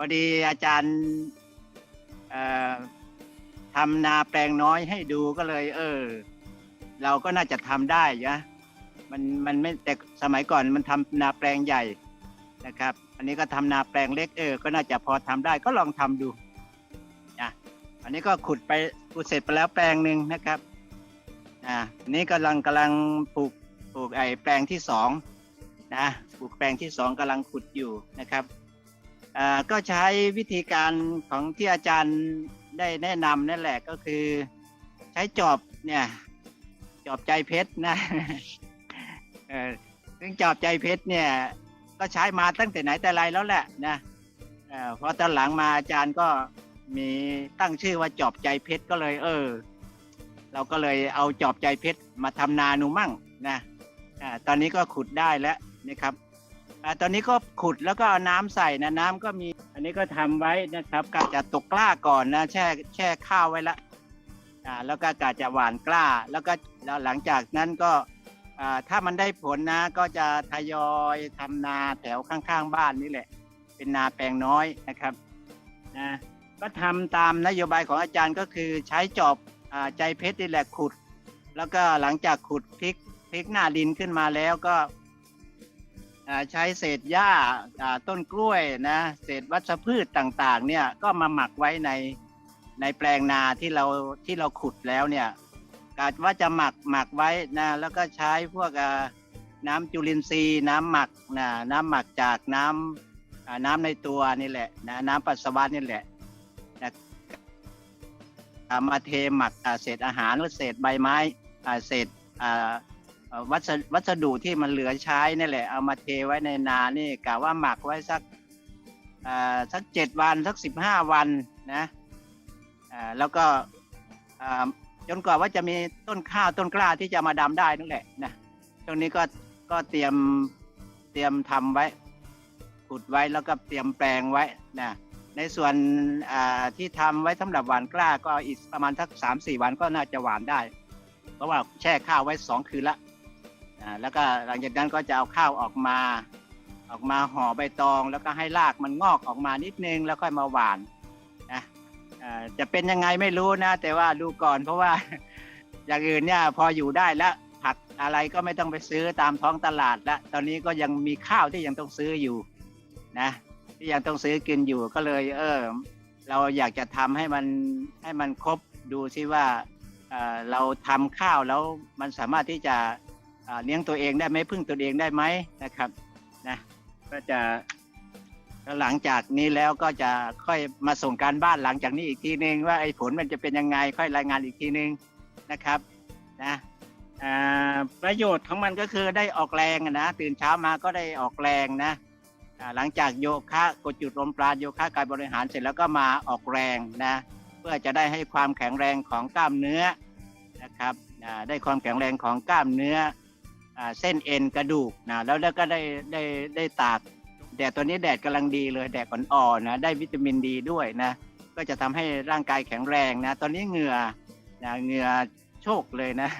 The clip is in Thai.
อดีอาจารย์ทำนาแปลงน้อยให้ดูก็เลย เออ เราก็น่าจะทำได้นะมันมันไม่แต่สมัยก่อนมันทำนาแปลงใหญ่นะครับ อันนี้ก็ทำนาแปลงเล็กเออ ก็น่าจะพอทำได้ก็ลองทำดูนะอันนี้ก็ขุดไปขุดเสร็จไปแล้วแปลงหนึ่งนะครับอ่าอันนี้กำลังกำลังปลูกปลูกไอ้แปลงที่สองนะปลูกแปลงที่สองกำลังขุดอยู่นะครับ ก็ใช้วิธีการของที่อาจารย์ได้แนะนำนั่นแหละก็คือ ใช้จอบเนี่ยจอบใจเพชรนะเออซึ่งจอบใจเพชรเนี่ยก็ใช้มาตั้งแต่ไหนแต่ไรแล้วแหละนะพอตอนหลังมาอาจารย์ก็มีตั้งชื่อว่าจอบใจเพชรก็เลย เออ เราก็เลยเอาจอบใจเพชรมาทำนาหนูมั่งนะตอนนี้ก็ขุดได้แล้วนะครับ อ่าตอนนี้ก็ขุดแล้วก็เอาน้ำใส่นะน้ำก็มี อันนี้ก็ทำไว้นะครับกะจะตกกล้าก่อนนะแช่แช่ข้าวไว้ละอ่าแล้วก็กะจะหว่านกล้า แล้วก็แล้วหลังจากนั้นก็อ่าถ้ามันได้ผลนะก็จะทยอยทำนาแถวข้างๆบ้านนี่แหละ เป็นนาแปลงน้อยนะครับนะก็ทำตามนโยบายของอาจารย์ก็คือใช้จอบอ่าใจเพชรนี่แหละขุด แล้วก็หลังจากขุดพลิกพลิกหน้าดินขึ้นมาแล้วก็ ใช้เศษหญ้าต้นกล้วยนะเศษวัชพืชต่างๆเนี่ยก็มาหมักไว้ในในแปลงนาที่เราที่เราขุดแล้วเนี่ยกาว่าจะหมักหมักไว้นะแล้วก็ใช้พวกน้ำจุลินทรีย์ น้ำหมักนะน้ำหมักจากน้ำอ่าน้ำในตัวนี่แหละนะน้ำปัสสาวะนี่แหละนะมาเทหมักเศษอาหารหรือเศษใบไม้เศษ วัสดุวัสดุที่มันเหลือใช้นี่แหละ เอามาเทไว้ในนานี่กะว่าหมักไว้สักสักเจ็ดวันสักสิบห้าวันนะแล้วก็จนกว่าว่าจะมีต้นข้าวต้นกล้าที่จะมาดำได้นั่นแหละนะตรงนี้ก็ก็เตรียมเตรียมทำไว้ขุดไว้แล้วก็เตรียมแปลงไว้นะในส่วนที่ทำไว้สำหรับหวานกล้าก็อีกประมาณสักสามสี่วันก็น่าจะหวานได้ เพราะว่าแช่ข้าวไว้สองคืนละ แล้วก็หลังจากนั้นก็จะเอาข้าวออกมา ออกมาห่อใบตอง แล้วก็ให้รากมันงอกออกมานิดนึงแล้วค่อยมาหวานนะจะเป็นยังไงไม่รู้นะ แต่ว่าดูก่อนเพราะว่าอย่างอื่นเนี่ยพออยู่ได้แล้วผักอะไรก็ไม่ต้องไปซื้อตามท้องตลาดล้วตอนนี้ก็ยังมีข้าวที่ยังต้องซื้ออยู่นะที่ยังต้องซื้อกินอยู่ก็เลย เออ เราอยากจะทำให้มันให้มันครบดูซิว่าเเราทำข้าวแล้วมันสามารถที่จะ เลี้ยงตัวเองได้ไหมพึ่งตัวเองได้ไหมนะครับนะก็จะหลังจากนี้แล้วก็จะค่อยมาส่งการบ้านหลังจากนี้อีกทีนึงว่าไอ้ผลมันจะเป็นยังไงค่อยรายงานอีกทีนึงนะครับนะประโยชน์ของมันก็คือได้ออกแรงนะตื่นเช้ามาก็ได้ออกแรงนะหลังจากโยคะกดจุดลมปราณโยคะการบริหารเสร็จแล้วก็มาออกแรงนะเพื่อจะได้ให้ความแข็งแรงของกล้ามเนื้อนะครับได้ความแข็งแรงของกล้ามเนื้อ เส้นเอ็นกระดูกนะแล้วแล้วก็ได้ได้ได้ตากแดดตัวนี้แดดกำลังดีเลยแดดอ่อนๆนะได้วิตามินดีด้วยนะก็จะทำให้ร่างกายแข็งแรงนะ ตอนนี้เหงื่อนะเหงื่อโชกเลยนะ